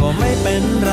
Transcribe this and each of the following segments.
ว่าไม่เป็นไร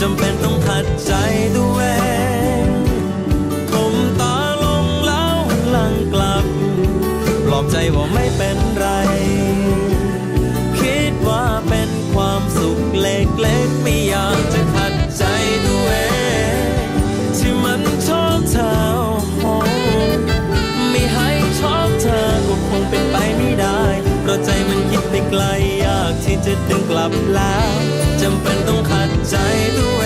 จำเป็นต้องขัดใจตัวเองคมตาลงแล้วหันหลังกลับ ปลอบใจว่าไม่เป็นากที่จะดึงกลับแล้วจำเป็นต้องขัดใจด้วย